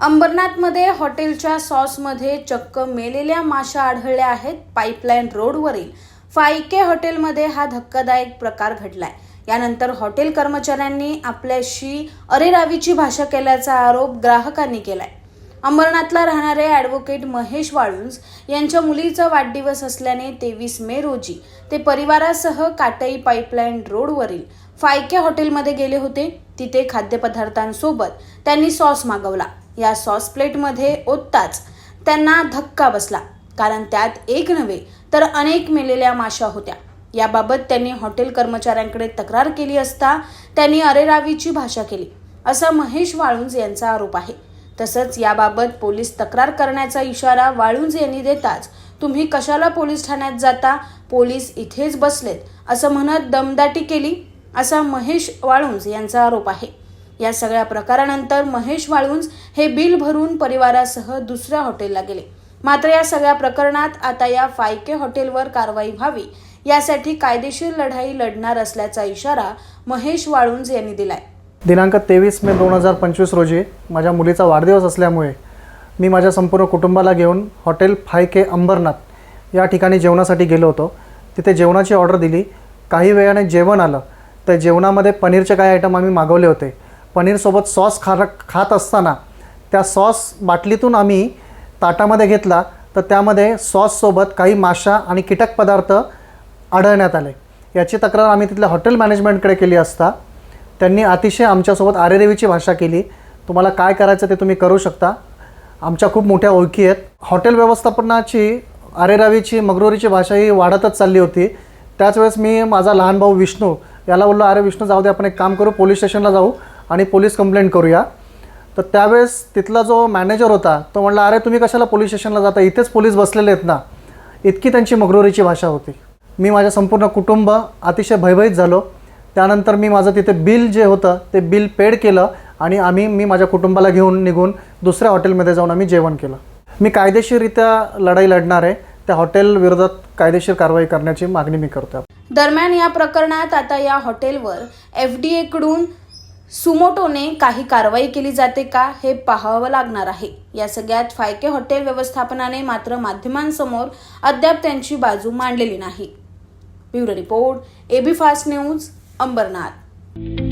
अंबरनाथमध्ये हॉटेलच्या सॉसमध्ये चक्क मेलेल्या माशा आढळल्या आहेत. पाईपलाईन रोडवरील फायके हॉटेलमध्ये हा धक्कादायक प्रकार घडलाय. यानंतर हॉटेल कर्मचाऱ्यांनी आपल्याशी अरेरावीची भाषा केल्याचा आरोप ग्राहकांनी केलाय. अंबरनाथला राहणारे ॲडव्होकेट महेश वाळुंज यांच्या मुलीचा वाढदिवस असल्याने तेवीस मे रोजी ते परिवारासह काटई पाईपलाईन रोडवरील फायके हॉटेलमध्ये गेले होते. तिथे खाद्यपदार्थांसोबत त्यांनी सॉस मागवला. या सॉस प्लेटमध्ये ओतताच त्यांना धक्का बसला. कारण त्यात एक नव्हे तर अनेक मेलेल्या माशा होत्या. याबाबत त्यांनी हॉटेल कर्मचाऱ्यांकडे तक्रार केली असता त्यांनी अरेरावीची भाषा केली. असा महेश वाळुंज यांचा आरोप आहे. तसंच याबाबत पोलीस तक्रार करण्याचा इशारा वाळुंज यांनी देताच तुम्ही कशाला पोलीस ठाण्यात जाता? पोलीस इथेच बसलेत. असं म्हणत दमदाटी केली असा महेश वाळुंज यांचा आरोप आहे. या सगळ्या प्रकारानंतर महेश वाळुंज हे बिल भरून परिवारासह दुसऱ्या हॉटेलला गेले. मात्र या सगळ्या प्रकरणात आता या फायके हॉटेलवर कारवाई व्हावी यासाठी कायदेशीर लढाई लढणार असल्याचा इशारा महेश वाळुंज यांनी दिलाय. दिनांक तेवीस मे दोन हजार पंचवीस रोजी माझ्या मुलीचा वाढदिवस असल्यामुळे मी माझ्या संपूर्ण कुटुंबाला घेऊन हॉटेल फाय के अंबरनाथ या ठिकाणी जेवणासाठी गेलो होतो. तिथे जेवणाची ऑर्डर दिली. काही वेळाने जेवण आलं. तर जेवणामध्ये पनीरचे काही आयटम आम्ही मागवले होते. पनीरसोबत सॉस खा खात असताना त्या सॉस बाटलीतून आम्ही ताटामध्ये घेतला तर त्यामध्ये सॉससोबत काही माशा आणि कीटक पदार्थ आढळण्यात आले. याची तक्रार आम्ही तिथल्या हॉटेल मॅनेजमेंटकडे केली असता त्यांनी अतिशय आमच्यासोबत आरेरेवीची भाषा केली. तुम्हाला काय करायचं ते तुम्ही करू शकता. आमच्या खूप मोठ्या ओळखी आहेत. हॉटेल व्यवस्थापनाची आरेरावीची मगरुरीची भाषा ही वाढतच चालली होती. त्याच वेळेस मी माझा लहान भाऊ विष्णू याला बोललो अरे विष्णू जाऊ दे आपण एक काम करू पोलीस स्टेशनला जाऊ. आणि पोलीस कंप्लेंट करूया. तर त्यावेळेस तिथला जो मॅनेजर होता तो म्हणला अरे तुम्ही कशाला पोलीस स्टेशनला जाता? इथेच पोलीस बसलेले आहेत ना. इतकी त्यांची मगरुरीची भाषा होती. मी माझ्या संपूर्ण कुटुंब अतिशय भयभीत झालो. त्यानंतर मी माझं तिथे बिल जे होतं ते बिल पेड केलं आणि आम्ही मी माझ्या कुटुंबाला घेऊन निघून दुसऱ्या हॉटेलमध्ये जाऊन आम्ही जेवण केलं. मी कायदेशीररित्या लढाई लढणार आहे. त्या हॉटेल विरोधात कायदेशीर कारवाई करण्याची मागणी मी करतो दरम्यान या प्रकरणात आता या हॉटेलवर एफ डी एकडून सुमोटोने काही कारवाई केली जाते का हे पाहावं लागणार आहे. या सगळ्यात फायके हॉटेल व्यवस्थापनाने मात्र माध्यमांसमोर अद्याप त्यांची बाजू मांडलेली नाही. Bureau report AB fast news Ambernath.